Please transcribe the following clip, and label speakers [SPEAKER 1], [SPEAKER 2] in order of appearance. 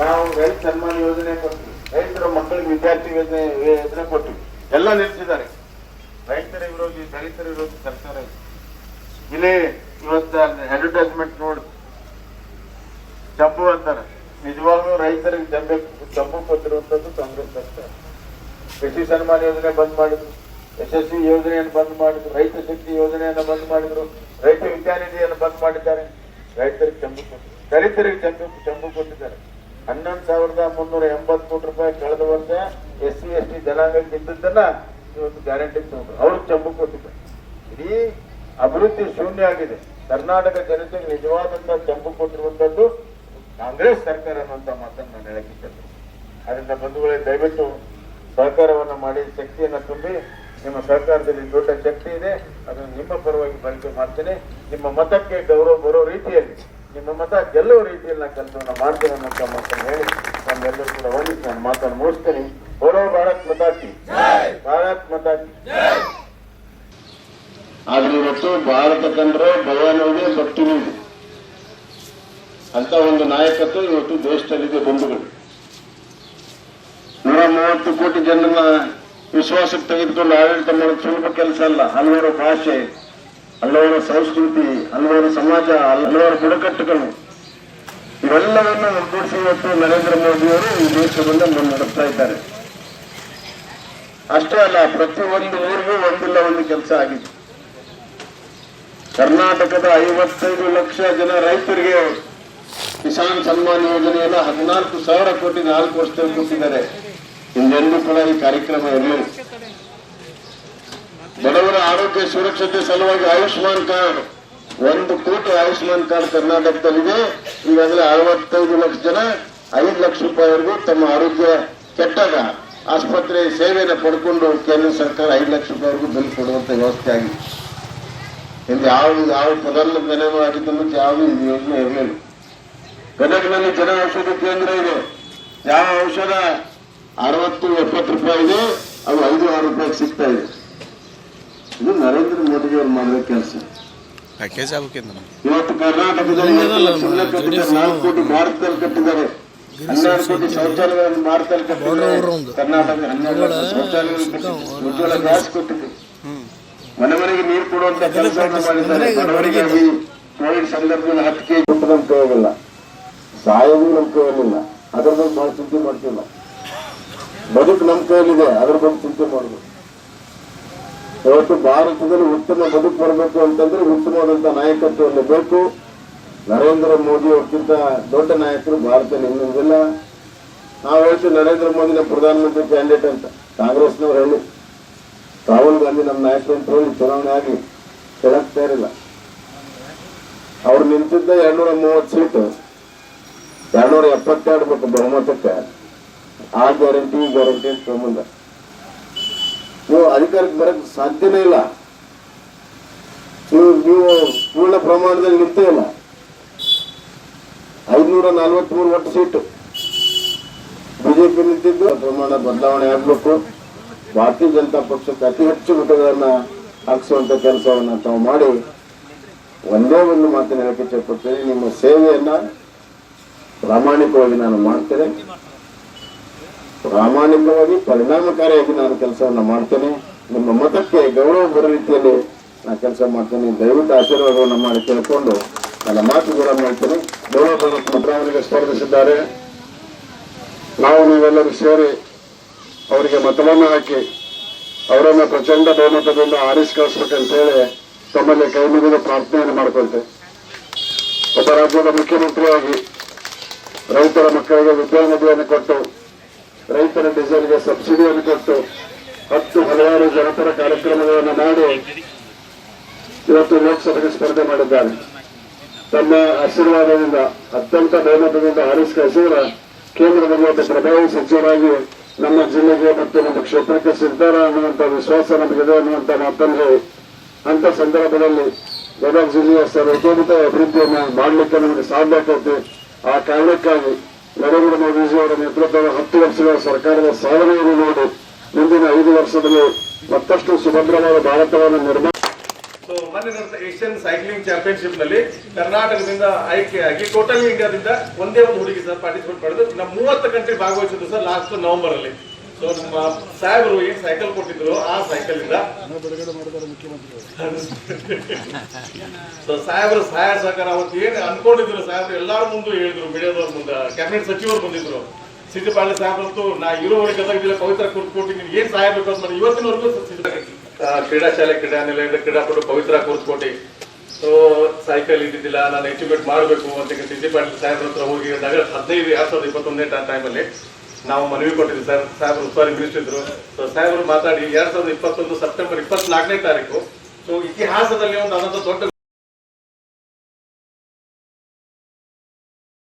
[SPEAKER 1] ನಾವು ರೈತ ಸನ್ಮಾನ ಯೋಜನೆ ಕೊಟ್ಟು ರೈತರ ಮಕ್ಕಳಿಗೆ ವಿದ್ಯಾರ್ಥಿ ಯೋಜನೆ ಯೋಜನೆ ಕೊಟ್ವಿ ಎಲ್ಲ ನಿಲ್ಸಿದ್ದಾರೆ. ರೈತರ ವಿರೋಧಿ, ದಲಿತರ ವಿರೋಧಿ ಸರ್ಕಾರ. ಇಲ್ಲಿ ಇವತ್ತು ಅಡ್ವರ್ಟೈಸ್ಮೆಂಟ್ ನೋಡಿ. ಜಂಬು ಅಂತಾರೆ. ನಿಜವಾಗ್ಲೂ ರೈತರಿಗೆ ಜಂಬೆ, ಜಂಬು ಕೊಟ್ಟಿರುವಂತದ್ದು ಕಾಂಗ್ರೆಸ್ ಸರ್ಕಾರ. ಕೃಷಿ ಸನ್ಮಾನ ಯೋಜನೆ ಬಂದ್ ಮಾಡಿದ್ರು. ಯಶಸ್ವಿ ಯೋಜನೆಯನ್ನು ಬಂದ್ ಮಾಡಿದ್ರು. ರೈತ ಶಕ್ತಿ ಯೋಜನೆಯನ್ನು ಬಂದ್ ಮಾಡಿದ್ರು. ರೈತ ವಿದ್ಯಾನಿಧಿಯನ್ನು ಬಂದ್ ಮಾಡಿದ್ದಾರೆ. ರೈತರಿಗೆ ಚಂಬು ಕೊಟ್ಟಿದ್ದಾರೆ ದಲಿತರಿಗೆ ಚಂಬು ಚಂಬು ಕೊಟ್ಟಿದ್ದಾರೆ. ಹನ್ನೊಂದು ಸಾವಿರದ ಮುನ್ನೂರ ಎಂಬತ್ ಕೋಟಿ ರೂಪಾಯಿ ಕಳೆದ ವರ್ಷ ಎಸ್ ಸಿ, ಎಸ್ ಟಿ ಜನಾಂಗಕ್ಕೆ ಇದ್ದದ್ದನ್ನ ಇವತ್ತು ಗ್ಯಾರಂಟಿ ತಗೊಂಡ್ರು. ಅವ್ರಿಗೆ ಚಂಬು ಕೊಟ್ಟಿದ್ದಾರೆ. ಇಡೀ ಅಭಿವೃದ್ಧಿ ಶೂನ್ಯ ಆಗಿದೆ. ಕರ್ನಾಟಕ ಜನತೆಗೆ ನಿಜವಾದಂತ ಚಂಬು ಕೊಟ್ಟಿರುವಂತದ್ದು ಕಾಂಗ್ರೆಸ್ ಸರ್ಕಾರ ಅನ್ನುವಂತ ಮಾತನ್ನು ನಾನು ಹೇಳಕ್ಕೆ ಇಷ್ಟಪಡ್ತೀನಿ. ಅದರಿಂದ ಬಂಧುಗಳೇ, ದಯವಿಟ್ಟು ಸಹಕಾರವನ್ನು ಮಾಡಿ, ಶಕ್ತಿಯನ್ನು ತುಂಬಿ, ನಿಮ್ಮ ಸರ್ಕಾರದಲ್ಲಿ ದೊಡ್ಡ ಶಕ್ತಿ ಇದೆ. ಅದನ್ನು ನಿಮ್ಮ ಪರವಾಗಿ ಬಳಕೆ ಮಾಡ್ತೇನೆ. ನಿಮ್ಮ ಮತಕ್ಕೆ ಗೌರವ ಬರೋ ರೀತಿಯಲ್ಲಿ ನಿಮ್ಮ ಮತ ಗೆಲ್ಲುವ ರೀತಿಯಲ್ಲಿ ನಾನು ಕೆಲಸವನ್ನು ಮಾಡ್ತೇನೆ ಅನ್ನೋಂಥ ಮಾತನ್ನು ಹೇಳಿ ನಮ್ಮೆಲ್ಲರೂ ಕೂಡ ವಂದಿಸಿ ನಾನು ಮಾತನ್ನು ಮುಗಿಸ್ತೇನೆ. ಬರೋ ಭಾರತ್ ಮತಾಕಿ ಭಾರತ್ ಮತಾಕಿ
[SPEAKER 2] ಆದ್ರೆ ಇವತ್ತು ಭಾರತ ಕಂಡ್ರೆ ಭಯ ನೋಡಿ ಭಕ್ತಿ ಅಂತ ಒಂದು ನಾಯಕತ್ವ ಇವತ್ತು ದೇಶದಲ್ಲಿದೆ ಬಂಧುಗಳು. ನೂರ ಮೂವತ್ತು ಕೋಟಿ ಜನರನ್ನ ವಿಶ್ವಾಸಕ್ಕೆ ತೆಗೆದುಕೊಂಡು ಆಡಳಿತ ಮಾಡೋದು ಸ್ವಲ್ಪ ಕೆಲಸ ಅಲ್ಲ. ಹಲವಾರು ಭಾಷೆ ಹಲವಾರು ಸಂಸ್ಕೃತಿ, ಹಲವಾರು ಸಮಾಜ, ಹಲವಾರು ಬುಡಕಟ್ಟುಗಳು, ಇವೆಲ್ಲವನ್ನು ಒಗ್ಗೂಡಿಸಿ ಇವತ್ತು ನರೇಂದ್ರ ಮೋದಿಯವರು ಈ ದೇಶವನ್ನು ಮುನ್ನಡೆಸ್ತಾ ಇದ್ದಾರೆ. ಅಷ್ಟೇ ಅಲ್ಲ ಪ್ರತಿಯೊಂದು ಊರಿಗೂ ಒಂದಿಲ್ಲ ಒಂದು ಕೆಲಸ ಆಗಿದೆ. ಕರ್ನಾಟಕದ ಐವತ್ತೈದು ಲಕ್ಷ ಜನ ರೈತರಿಗೆ ಕಿಸಾನ್ ಸನ್ಮಾನ್ ಯೋಜನೆಯನ್ನ ಹದಿನಾಲ್ಕು ಸಾವಿರ ಕೋಟಿ, ನಾಲ್ಕು ವರ್ಷದಲ್ಲಿ ಕೊಟ್ಟಿದ್ದಾರೆ. ಹಿಂದೆಂದೂ ಕೂಡ ಈ ಕಾರ್ಯಕ್ರಮ ಇರಲಿಲ್ಲ. ಬಡವರ ಆರೋಗ್ಯ ಸುರಕ್ಷತೆ ಸಲುವಾಗಿ ಆಯುಷ್ಮಾನ್ ಕಾರ್ಡ್, ಒಂದು ಕೋಟಿ ಆಯುಷ್ಮಾನ್ ಕಾರ್ಡ್ ಕರ್ನಾಟಕದಲ್ಲಿದೆ. ಈಗಾಗಲೇ ಅರವತ್ತೈದು ಲಕ್ಷ ಜನ, ಐದು ಲಕ್ಷ ರೂಪಾಯಿವರೆಗೂ ತಮ್ಮ ಆರೋಗ್ಯ ಕೆಟ್ಟಾಗ ಆಸ್ಪತ್ರೆ ಸೇವೆಯನ್ನು ಪಡ್ಕೊಂಡು ಕೇಂದ್ರ ಸರ್ಕಾರ ಐದು ಲಕ್ಷ ರೂಪಾಯಿವರೆಗೂ ಬಿಲ್ ಕೊಡುವಂತ ವ್ಯವಸ್ಥೆ ಆಗಿದೆ. ಇಲ್ಲಿ ಯಾವ ಯಾವ ಮೊದಲ ಬೆಲೆ ಆಗಿದ್ದ ಮುಂಚೆ ಇದು ಯೋಜನೆ ಇರಲಿಲ್ಲ. ಗದಗಿನಲ್ಲಿ ಜನ ಔಷಧಿ ಕೇಂದ್ರ ಇದೆ. ಯಾವ ಔಷಧ? ಅರವತ್ತು, ಎಪ್ಪತ್ತು ರೂಪಾಯಿ ಇದೆ. ಅದು ಐದು, ಆರು ರೂಪಾಯಿಗೆ ಸಿಗ್ತಾ ಇದೆ. ಇದು ನರೇಂದ್ರ ಮೋದಿ ಅವ್ರು ಮಾಡಿದ ಕೆಲಸ.
[SPEAKER 3] ಪ್ಯಾಕೇಜ್ ಆಗ್ಬೇಕಿಂದ
[SPEAKER 2] ಇವತ್ತು ಕರ್ನಾಟಕದಲ್ಲಿ ನಾಲ್ಕು ಕೋಟಿ ಭಾರತದಲ್ಲಿ ಕಟ್ಟಿದ್ದಾರೆ. ಹನ್ನೆರಡು ಕೋಟಿ ಶೌಚಾಲಯಗಳನ್ನು ಭಾರತದಲ್ಲಿ ಕಟ್ಟಿದ್ದಾರೆ. ಕರ್ನಾಟಕ ಹನ್ನೆರಡು ಲಕ್ಷ ಶೌಚಾಲಯಗಳನ್ನು ಕಟ್ಟಿದ್ದಾರೆ. ಉಜ್ವಲ ಗ್ಯಾಸ್ ಕೊಟ್ಟಿದೆ. ಮನೆ ಮನೆಗೆ ನೀರು ಕೊಡುವಂತ ಕೆಲಸವನ್ನು ಮಾಡಿದ್ದಾರೆ. ಬಡವರಿಗೆ ಈ ಕೋವಿಡ್ ಸಂದರ್ಭದಲ್ಲಿ ಹತ್ತು ಕೆಜಿ ಕೊಟ್ಟು ನಮ್ಮ ಕೈಯಾಗಿಲ್ಲ ಸಾಯೋದು ನಮ್ಮ ಕೈಯಲ್ಲಿಲ್ಲ. ಅದ್ರ ಬಗ್ಗೆ ಬಹಳ ಚಿಂತೆ ಮಾಡ್ತಿಲ್ಲ ಬದುಕು ನಮ್ಮ ಕೈಯಲ್ಲಿದೆ. ಅದ್ರ ಬಗ್ಗೆ ಚಿಂತೆ ಮಾಡಬೇಕು. ಇವತ್ತು ಭಾರತದಲ್ಲಿ ಉತ್ತಮ ಬದುಕು ಬರಬೇಕು ಅಂತಂದ್ರೆ ಉತ್ತಮವಾದಂತಹ ನಾಯಕತ್ವವನ್ನು ಬೇಕು. ನರೇಂದ್ರ ಮೋದಿ ಅವ್ರಿಗಿಂತ ದೊಡ್ಡ ನಾಯಕರು ಭಾರತ ಇನ್ನೊಂದಿಲ್ಲ ನಾವು ಹೇಳ್ತೀವಿ ನರೇಂದ್ರ ಮೋದಿನ ಪ್ರಧಾನಮಂತ್ರಿ ಕ್ಯಾಂಡಿಡೇಟ್ ಅಂತ. ಕಾಂಗ್ರೆಸ್ನವ್ರು ಹೇಳಿ. ರಾಹುಲ್ ಗಾಂಧಿ ನಮ್ಮ ನಾಯಕರು ಅಂತ ಹೇಳಿ ಚುನಾವಣೆ ಆಗಿ ಹೇಳಕ್ ಇರಲಿಲ್ಲ. ಅವ್ರು ನಿಂತಿದ್ದ ಎರಡ್ನೂರ ಮೂವತ್ತು ಸೀಟು, ಎರಡ್ನೂರ ಎಪ್ಪತ್ತೆರಡು ಬಹುಮತಕ್ಕೆ. ಆ ಗ್ಯಾರಂಟಿ ಗ್ಯಾರಂಟಿ ಅಂತ ತಗೊಂಬಂದ ನೀವು ಅಧಿಕಾರಕ್ಕೆ ಬರಕ್ ಸಾಧ್ಯನೇ ಇಲ್ಲ. ನೀವು ನೀವು ಪೂರ್ಣ ಪ್ರಮಾಣದಲ್ಲಿ ನಿಂತೇ ಇಲ್ಲ. ಐದ್ನೂರ ನಲ್ವತ್ಮೂರು ಒಟ್ಟು ಸೀಟು. ಬಿಜೆಪಿ ನಿಂತಿದ್ದು, ಪ್ರಮಾಣ ಬದಲಾವಣೆ ಆಗ್ಬೇಕು. ಭಾರತೀಯ ಜನತಾ ಪಕ್ಷಕ್ಕೆ ಅತಿ ಹೆಚ್ಚು ಮತಗಳನ್ನ ಹಾಕಿಸುವಂತ ಕೆಲಸವನ್ನ ತಾವು ಮಾಡಿ, ಒಂದೇ ಒಂದು ಮಾತಿನ ಹೇಳಕ್ಕೆ ಇಷ್ಟಪಡ್ತೇನೆ ನಿಮ್ಮ ಸೇವೆಯನ್ನ ಪ್ರಾಮಾಣಿಕವಾಗಿ ನಾನು ಮಾಡ್ತೇನೆ. ಪ್ರಾಮಾಣಿಕವಾಗಿ ಪರಿಣಾಮಕಾರಿಯಾಗಿ ನಾನು ಕೆಲಸವನ್ನು ಮಾಡ್ತೇನೆ. ನಿಮ್ಮ ಮತಕ್ಕೆ ಗೌರವ ಬರೋ ರೀತಿಯಲ್ಲಿ ನಾನು ಕೆಲಸ ಮಾಡ್ತೇನೆ. ದಯವಿಟ್ಟು ಆಶೀರ್ವಾದವನ್ನು ಮಾಡಿ ಕೇಳಿಕೊಂಡು ನನ್ನ ಮಾತು ಕೂಡ ಮಾಡ್ತೇನೆ. ಗೌರವ ಮತದಾರರಿಗೆ ಸ್ಪರ್ಧಿಸಿದ್ದಾರೆ. ನಾವು ನೀವೆಲ್ಲರೂ ಸೇರಿ ಅವರಿಗೆ ಮತವನ್ನು ಹಾಕಿ ಅವರನ್ನು ಪ್ರಚಂಡ ಬಹುಮತದಿಂದ ಆರಿಸಿ ಕಳಿಸ್ಬೇಕಂತ ಹೇಳಿ ತಮ್ಮಲ್ಲಿ ಕೈ ಮುಗಿದ ಪ್ರಾರ್ಥನೆಯನ್ನು ಮಾಡ್ಕೊಳ್ತೇವೆ ಒಬ್ಬ ರಾಜ್ಯದ ಮುಖ್ಯಮಂತ್ರಿಯಾಗಿ ರೈತರ ಮಕ್ಕಳಿಗೆ ವಿದ್ಯಾನಿಧಿಯನ್ನು ಕೊಟ್ಟು ರೈತರ ಡೀಸೆಲ್ಗೆ ಸಬ್ಸಿಡಿಯನ್ನು ಕೊಟ್ಟು ಹತ್ತು ಹಲವಾರು ಜನಪರ ಕಾರ್ಯಕ್ರಮಗಳನ್ನು ಮಾಡಿ ಇವತ್ತು ಲೋಕಸಭೆಗೆ ಸ್ಪರ್ಧೆ ಮಾಡಿದ್ದಾರೆ. ತಮ್ಮ ಆಶೀರ್ವಾದದಿಂದ, ಅತ್ಯಂತ ಬಹುಮತದಿಂದ ಆರಿಸಿ ಕಳಿಸಿದ್ರ ಕೇಂದ್ರದಲ್ಲಿ ಒಬ್ಬ ಪ್ರಭಾವಿ ಸಚಿವರಾಗಿ ನಮ್ಮ ಜಿಲ್ಲೆಗೆ ಮತ್ತು ನಮ್ಮ ಕ್ಷೇತ್ರಕ್ಕೆ ಸಿಗ್ತಾರ ಅನ್ನುವಂಥ ವಿಶ್ವಾಸ ನಮಗಿದೆ ಅನ್ನುವಂಥ ಮಾತನ್ನು ಅಂತ ಸಂದರ್ಭದಲ್ಲಿ ಗದಗ ಜಿಲ್ಲೆಯ ಸರ್ವತೋಮುಖ ಅಭಿವೃದ್ಧಿಯನ್ನು ಮಾಡಲಿಕ್ಕೆ ನಮಗೆ ಸಾಧ್ಯ ಆ ಕಾರಣಕ್ಕಾಗಿ ನರೇಂದ್ರ ಮೋದಿಜಿಯವರ ನೇತೃತ್ವದ ಹತ್ತು ವರ್ಷಗಳ ಸರ್ಕಾರದ ಸಾಧನೆಯನ್ನು ನೋಡಿ ಮುಂದಿನ ಐದು ವರ್ಷದಲ್ಲಿ ಮತ್ತಷ್ಟು ಸುಭದ್ರವಾದ ಭಾರತವನ್ನು ನಿರ್ಮಾಣ
[SPEAKER 4] ಏಷ್ಯನ್ ಸೈಕ್ಲಿಂಗ್ ಚಾಂಪಿಯನ್ಶಿಪ್ನಲ್ಲಿ ಕರ್ನಾಟಕದಿಂದ ಆಯ್ಕೆಯಾಗಿ ಟೋಟಲ್ ಇಂಡಿಯಾದಿಂದ ಒಂದೇ ಒಂದು ಹುಡುಗಿ ಸರ್ ಪಾರ್ಟಿಸಿಪೇಟ್ ಮಾಡಿದ್ರು ನಮ್ಮ ಮೂವತ್ತು ಕಂಟ್ರಿ ಭಾಗವಹಿಸಿದ್ರು ಸರ್ ಲಾಸ್ಟ್ ನವೆಂಬರ್ ಅಲ್ಲಿ. ಸೊ ನಮ್ಮ ಸಾಹೇಬರು ಏನ್ ಸೈಕಲ್ ಕೊಟ್ಟಿದ್ರು? ಆ ಸೈಕಲ್ ಇಂದ ಸೊ ಸಾಹೇಬರು ಸಹಾಯ ಸಹಕಾರ ಅವತ್ತು ಏನ್ ಅನ್ಕೊಂಡಿದ್ರು ಸಾಹೇಬರು? ಎಲ್ಲಾರ ಮುಂದೆ ಹೇಳಿದ್ರು, ಮೀಡಿಯಾದವ್ರ ಮುಂದೆ. ಕ್ಯಾಬಿನೆಟ್ ಸಚಿವರು ಬಂದಿದ್ರು. ಸಿದ್ದು ಪಾಲಿ ಸಾಹೇಬ್ರಂತೂ ನಾ ಇರೋವರೆಗೆ ಗದಗಿಲ್ಲ ಪವಿತ್ರ ಕೂತ್ಕೊಟ್ಟು ನೀನು ಏನ್ ಸಹಾಯ ಬೇಕು ಅಂತ ಇವತ್ತಿನವರೆಗೂ ಕ್ರೀಡಾ ಶಾಲೆ, ಕ್ರೀಡಾ ನಿಲಯದ ಕ್ರೀಡಾಪಟು ಪವಿತ್ರ ಕೂರ್ಸ್ಕೋಟಿ ಸೊ ಸೈಕಲ್ ಇದ್ದಿದ್ದಿಲ್ಲ, ನಾನು ಎಜುಕೇಟ್ ಮಾಡಬೇಕು ಅಂತ ಸಿದ್ದಿ ಪಾಟೀಲ್ ಸಾಹೇಬ್ರ ಹತ್ರ ಹೋಗಿ ಹದಿನೈದು, ಎರಡ್ ಸಾವಿರದ ಇಪ್ಪತ್ತೊಂದನೇ ಟೈಮಲ್ಲಿ ನಾವು ಮನವಿ ಕೊಟ್ಟಿದ್ವಿ ಸರ್. ಸಾಹೇಬ್ರು ಉಸ್ತುವಾರಿ ಮಿನಿಸ್ಟರ್ ಸೊ ಸಾಹೇಬರು ಮಾತಾಡಿ, ಎರಡ್ ಸಾವಿರದ ಇಪ್ಪತ್ತೊಂದು ಸೆಪ್ಟೆಂಬರ್ ಇಪ್ಪತ್ನಾಲ್ಕನೇ ತಾರೀಕು. ಸೊ ಇತಿಹಾಸದಲ್ಲಿ ಒಂದು ಅದಂತ ದೊಡ್ಡ